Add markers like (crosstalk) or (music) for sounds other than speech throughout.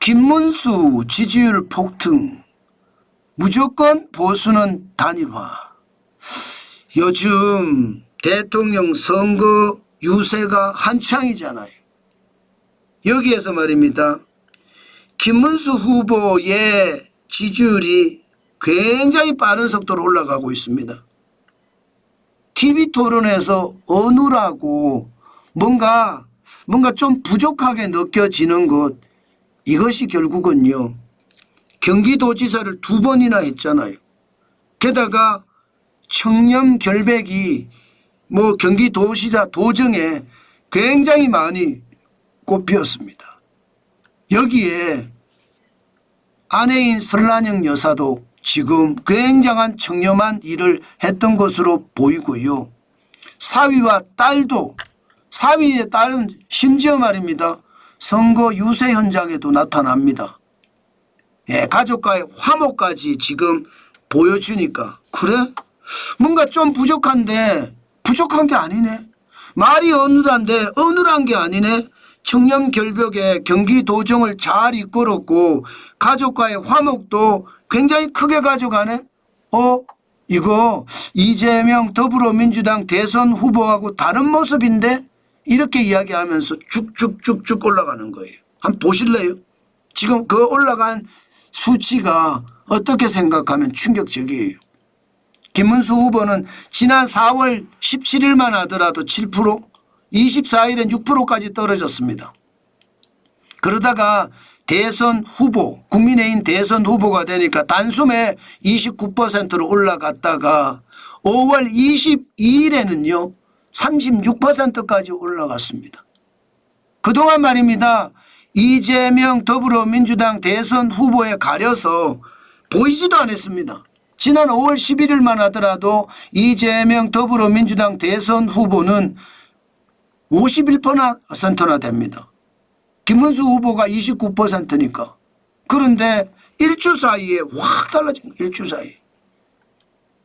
김문수 지지율 폭등. 무조건 보수는 단일화. 요즘 대통령 선거 유세가 한창이잖아요. 여기에서 말입니다. 김문수 후보의 지지율이 굉장히 빠른 속도로 올라가고 있습니다. TV 토론에서 어느라고 뭔가 뭔가 좀 부족하게 느껴지는 것 이것이 결국은요 경기도지사를 두 번이나 했잖아요. 게다가 청렴 결백이 뭐 경기도시자 도정에 굉장히 많이 꼽혔습니다. 여기에 아내인 설란영 여사도 지금 굉장한 청렴한 일을 했던 것으로 보이고요. 사위와 딸도 사위의 딸은 심지어 말입니다. 선거 유세 현장에도 나타납니다. 예, 가족과의 화목까지 지금 보여주니까 그래? 뭔가 좀 부족한데 부족한 게 아니네. 말이 어눌한데 어눌한 게 아니네. 청렴 결벽에 경기 도정을 잘 이끌었고 가족과의 화목도 굉장히 크게 가져가네. 어? 이거 이재명 더불어민주당 대선 후보하고 다른 모습인데 이렇게 이야기하면서 쭉쭉쭉쭉 올라가는 거예요. 한번 보실래요? 지금 그 올라간 수치가 어떻게 생각하면 충격적이에요. 김문수 후보는 지난 4월 17일만 하더라도 7%, 24일엔 6%까지 떨어졌습니다. 그러다가 대선 후보, 국민의힘 대선 후보가 되니까 단숨에 29%로 올라갔다가 5월 22일에는요, 36%까지 올라갔습니다. 그동안 말입니다. 이재명 더불어민주당 대선 후보에 가려서 보이지도 않았습니다. 지난 5월 11일만 하더라도 이재명 더불어민주당 대선 후보는 51%나 됩니다. 김문수 후보가 29%니까. 그런데 일주 사이에 확 달라진 거예요. 일주 사이에.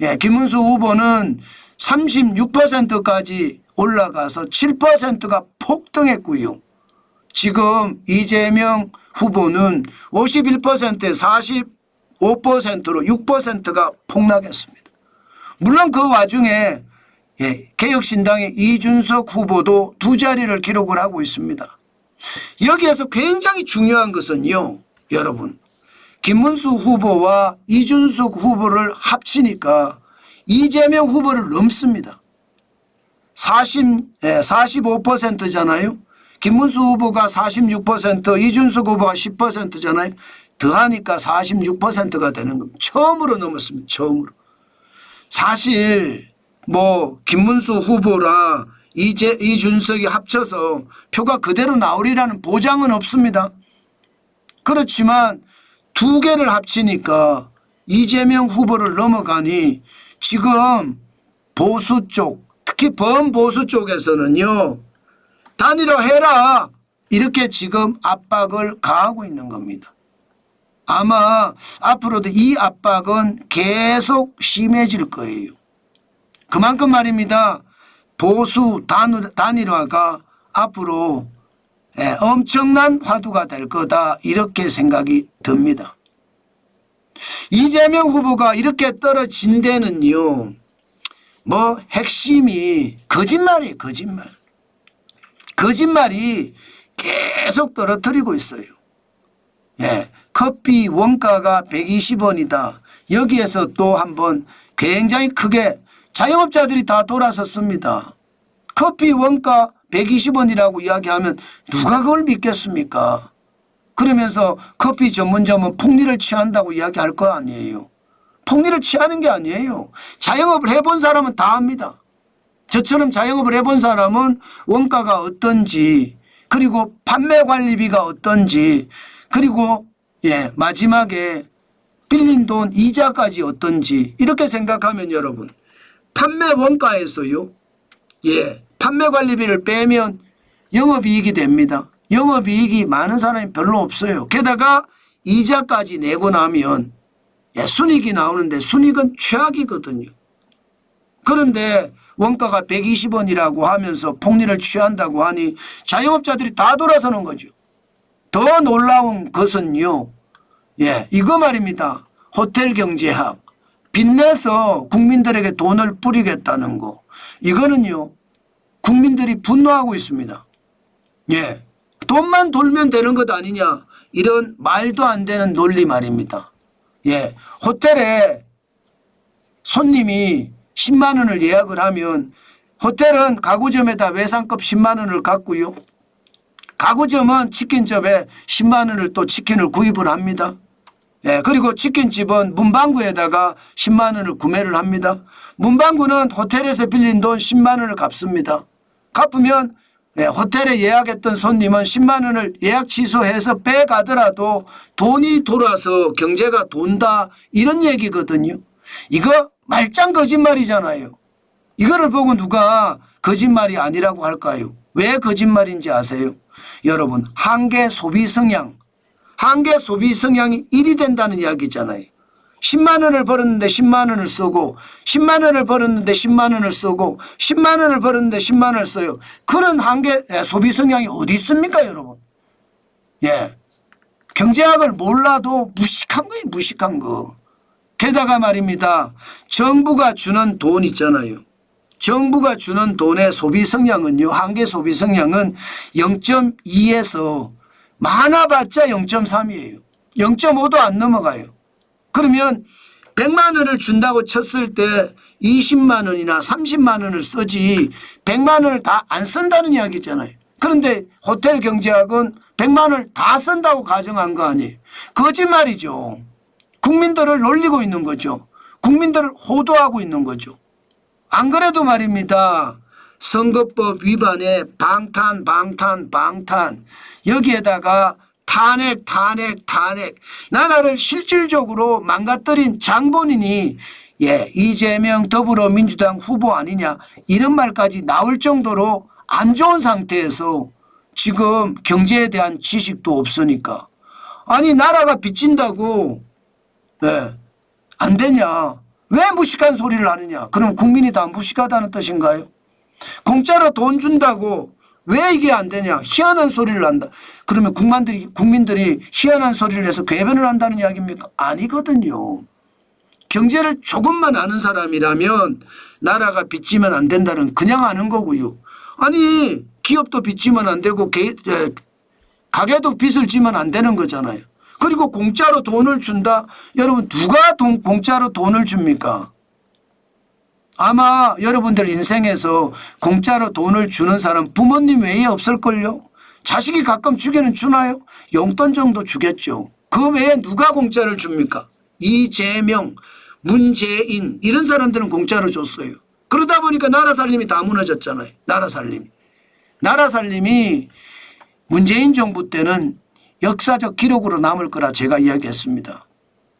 예, 김문수 후보는 36%까지 올라가서 7%가 폭등했고요. 지금 이재명 후보는 51%에 45%로 6%가 폭락했습니다. 물론 그 와중에 예, 개혁신당의 이준석 후보도 두 자리를 기록을 하고 있습니다. 여기에서 굉장히 중요한 것은요, 여러분. 김문수 후보와 이준석 후보를 합치니까 이재명 후보를 넘습니다. 40, 예, 45%잖아요. 김문수 후보가 46%, 이준석 후보가 10%잖아요. 더하니까 46%가 되는 겁니다. 처음으로 넘었습니다. 처음으로. 사실 뭐 김문수 후보라 이제 이준석이 합쳐서 표가 그대로 나오리라는 보장은 없습니다. 그렇지만 두 개를 합치니까 이재명 후보를 넘어가니 지금 보수 쪽 특히 범보수 쪽에서는요 단일화해라 이렇게 지금 압박을 가하고 있는 겁니다. 아마 앞으로도 이 압박은 계속 심해질 거예요. 그만큼 말입니다. 보수 단일- 단일화가 앞으로 예, 엄청난 화두가 될 거다 이렇게 생각이 듭니다. 이재명 후보가 이렇게 떨어진 데는요. 뭐 핵심이 거짓말이에요. 거짓말. 거짓말이 계속 떨어뜨리고 있어요. 예, 커피 원가가 120원이다. 여기에서 또 한번 굉장히 크게 자영업자들이 다 돌아섰습니다. 커피 원가 120원이라고 이야기하면 누가 그걸 믿겠습니까? 그러면서 커피 전문점은 폭리를 취한다고 이야기할 거 아니에요. 폭리를 취하는 게 아니에요. 자영업을 해본 사람은 다 압니다. 저처럼 자영업을 해본 사람은 원가가 어떤지 그리고 판매 관리비가 어떤지 그리고 예 마지막에 빌린 돈 이자까지 어떤지 이렇게 생각하면 여러분 판매 원가에서요 예 판매 관리비를 빼면 영업이익이 됩니다. 영업이익이 많은 사람이 별로 없어요. 게다가 이자까지 내고 나면 예, 순익이 나오는데 순익은 최악이거든요. 그런데 원가가 120원이라고 하면서 폭리를 취한다고 하니 자영업자들이 다 돌아서는 거죠. 더 놀라운 것은요. 예, 이거 말입니다. 호텔 경제학. 빚내서 국민들에게 돈을 뿌리겠다는 거. 이거는요. 국민들이 분노하고 있습니다. 예. 돈만 돌면 되는 것 아니냐. 이런 말도 안 되는 논리 말입니다. 예. 호텔에 손님이 10만 원을 예약을 하면 호텔은 가구점에다 외상급 10만 원을 갖고요. 가구점은 치킨집에 10만 원을 또 치킨을 구입을 합니다. 예, 그리고 치킨집은 문방구에다가 10만 원을 구매를 합니다. 문방구는 호텔에서 빌린 돈 10만 원을 갚습니다. 갚으면 예, 호텔에 예약했던 손님은 10만 원을 예약 취소해서 빼가더라도 돈이 돌아서 경제가 돈다 이런 얘기거든요. 이거 말짱 거짓말이잖아요. 이거를 보고 누가 거짓말이 아니라고 할까요? 왜 거짓말인지 아세요? 여러분 한계 소비 성향 한계 소비 성향이 1이 된다는 이야기잖아요. 10만 원을 벌었는데 10만 원을 쓰고 10만 원을 벌었는데 10만 원을 쓰고 10만 원을 벌었는데 10만 원을 써요. 그런 한계 에, 소비 성향이 어디 있습니까, 여러분? 예. 경제학을 몰라도 무식한 거예요, 무식한 거. 게다가 말입니다. 정부가 주는 돈 있잖아요. 정부가 주는 돈의 소비 성향은요, 한계 소비 성향은 0.2에서 많아봤자 0.3이에요. 0.5도 안 넘어가요. 그러면 100만 원을 준다고 쳤을 때 20만 원이나 30만 원을 쓰지 100만 원을 다 안 쓴다는 이야기잖아요. 그런데 호텔 경제학은 100만 원을 다 쓴다고 가정한 거 아니에요. 거짓말이죠. 국민들을 놀리고 있는 거죠. 국민들을 호도하고 있는 거죠. 안 그래도 말입니다. 선거법 위반에 방탄, 방탄, 방탄. 여기에다가 탄핵, 탄핵, 탄핵. 나라를 실질적으로 망가뜨린 장본인이 예, 이재명 더불어민주당 후보 아니냐 이런 말까지 나올 정도로 안 좋은 상태에서 지금 경제에 대한 지식도 없으니까 아니 나라가 빚진다고 예, 안 되냐 왜 무식한 소리를 하느냐 그럼 국민이 다 무식하다는 뜻인가요? 공짜로 돈 준다고 왜 이게 안 되냐? 희한한 소리를 한다. 그러면 국민들이 국민들이 희한한 소리를 해서 궤변을 한다는 이야기입니까? 아니거든요. 경제를 조금만 아는 사람이라면 나라가 빚지면 안 된다는 그냥 아는 거고요. 아니 기업도 빚지면 안 되고 개, 에, 가게도 빚을 지면 안 되는 거잖아요. 그리고 공짜로 돈을 준다? 여러분 누가 돈, 공짜로 돈을 줍니까 아마 여러분들 인생에서 공짜로 돈을 주는 사람 부모님 외에 없을걸요? 자식이 가끔 주기는 주나요? 용돈 정도 주겠죠. 그 외에 누가 공짜를 줍니까? 이재명, 문재인 이런 사람들은 공짜로 줬어요. 그러다 보니까 나라 살림이 다 무너졌잖아요. 나라 살림이. 나라 살림이 문재인 정부 때는 역사적 기록으로 남을 거라 제가 이야기했습니다.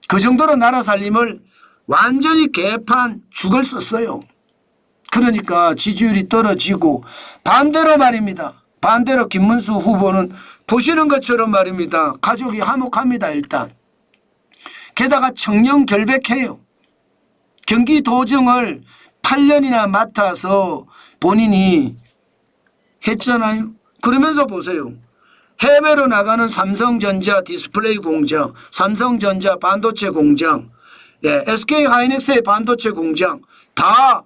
그 정도로 나라 살림을 완전히 개판 죽을 썼어요. 그러니까 지지율이 떨어지고 반대로 말입니다. 반대로 김문수 후보는 보시는 것처럼 말입니다. 가족이 화목합니다. 일단. 게다가 청년 결백해요. 경기도정을 8년이나 맡아서 본인이 했잖아요. 그러면서 보세요. 해외로 나가는 삼성전자 디스플레이 공장, 삼성전자 반도체 공장, 예, SK 하이닉스의 반도체 공장 다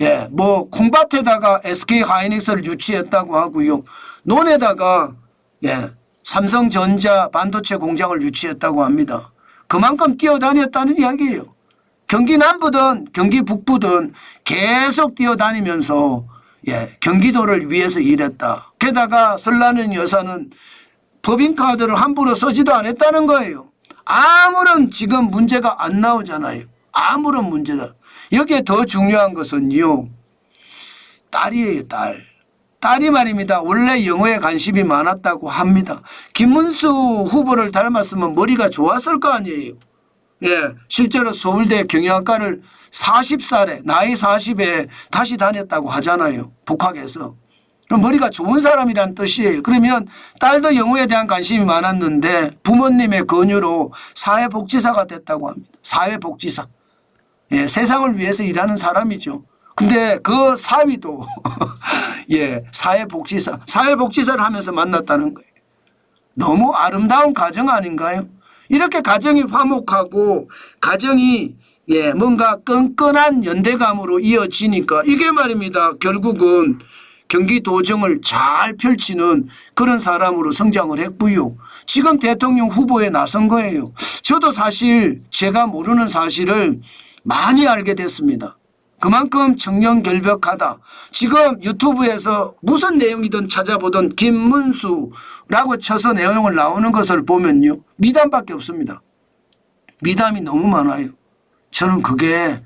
예, 뭐 콩밭에다가 SK 하이닉스를 유치했다고 하고요. 논에다가 예, 삼성전자 반도체 공장을 유치했다고 합니다. 그만큼 뛰어다녔다는 이야기예요. 경기 남부든 경기 북부든 계속 뛰어다니면서 예, 경기도를 위해서 일했다. 게다가 설라는 여사는 법인카드를 함부로 쓰지도 않았다는 거예요. 아무런 지금 문제가 안 나오잖아요. 아무런 문제다. 여기에 더 중요한 것은요. 딸이에요, 딸. 딸이 말입니다. 원래 영어에 관심이 많았다고 합니다. 김문수 후보를 닮았으면 머리가 좋았을 거 아니에요. 예, 실제로 서울대 경영학과를 40살에 나이 40에 다시 다녔다고 하잖아요. 복학해서. 머리가 좋은 사람이라는 뜻이에요. 그러면 딸도 영어에 대한 관심이 많았는데 부모님의 권유로 사회복지사가 됐다고 합니다. 사회복지사. 예, 세상을 위해서 일하는 사람이죠. 근데 그 사위도 (laughs) 예, 사회복지사, 사회복지사를 하면서 만났다는 거예요. 너무 아름다운 가정 아닌가요? 이렇게 가정이 화목하고 가정이 예 뭔가 끈끈한 연대감으로 이어지니까 이게 말입니다. 결국은 경기도정을 잘 펼치는 그런 사람으로 성장을 했고요. 지금 대통령 후보에 나선 거예요. 저도 사실 제가 모르는 사실을 많이 알게 됐습니다. 그만큼 청렴결벽하다. 지금 유튜브에서 무슨 내용이든 찾아보던 김문수라고 쳐서 내용을 나오는 것을 보면요. 미담밖에 없습니다. 미담이 너무 많아요. 저는 그게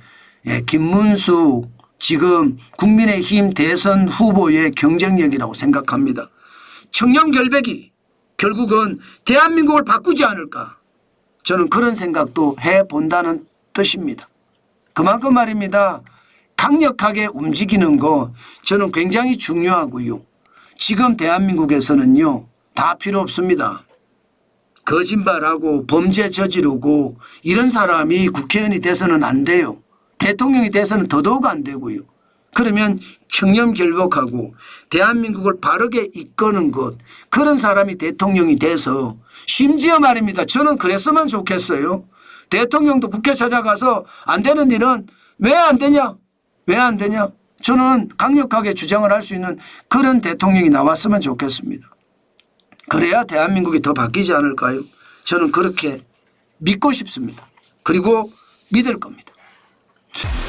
예, 김문수 지금 국민의힘 대선 후보의 경쟁력이라고 생각합니다. 청렴결백이 결국은 대한민국을 바꾸지 않을까. 저는 그런 생각도 해본다는 뜻입니다. 그만큼 말입니다. 강력하게 움직이는 거 저는 굉장히 중요하고요. 지금 대한민국에서는요. 다 필요 없습니다. 거짓말하고 범죄 저지르고 이런 사람이 국회의원이 돼서는 안 돼요. 대통령이 돼서는 더더욱 안 되고요. 그러면 청렴결복하고 대한민국을 바르게 이끄는 것 그런 사람이 대통령이 돼서 심지어 말입니다. 저는 그랬으면 좋겠어요. 대통령도 국회 찾아가서 안 되는 일은 왜 안 되냐? 왜 안 되냐? 저는 강력하게 주장을 할 수 있는 그런 대통령이 나왔으면 좋겠습니다. 그래야 대한민국이 더 바뀌지 않을까요? 저는 그렇게 믿고 싶습니다. 그리고 믿을 겁니다. Yeah.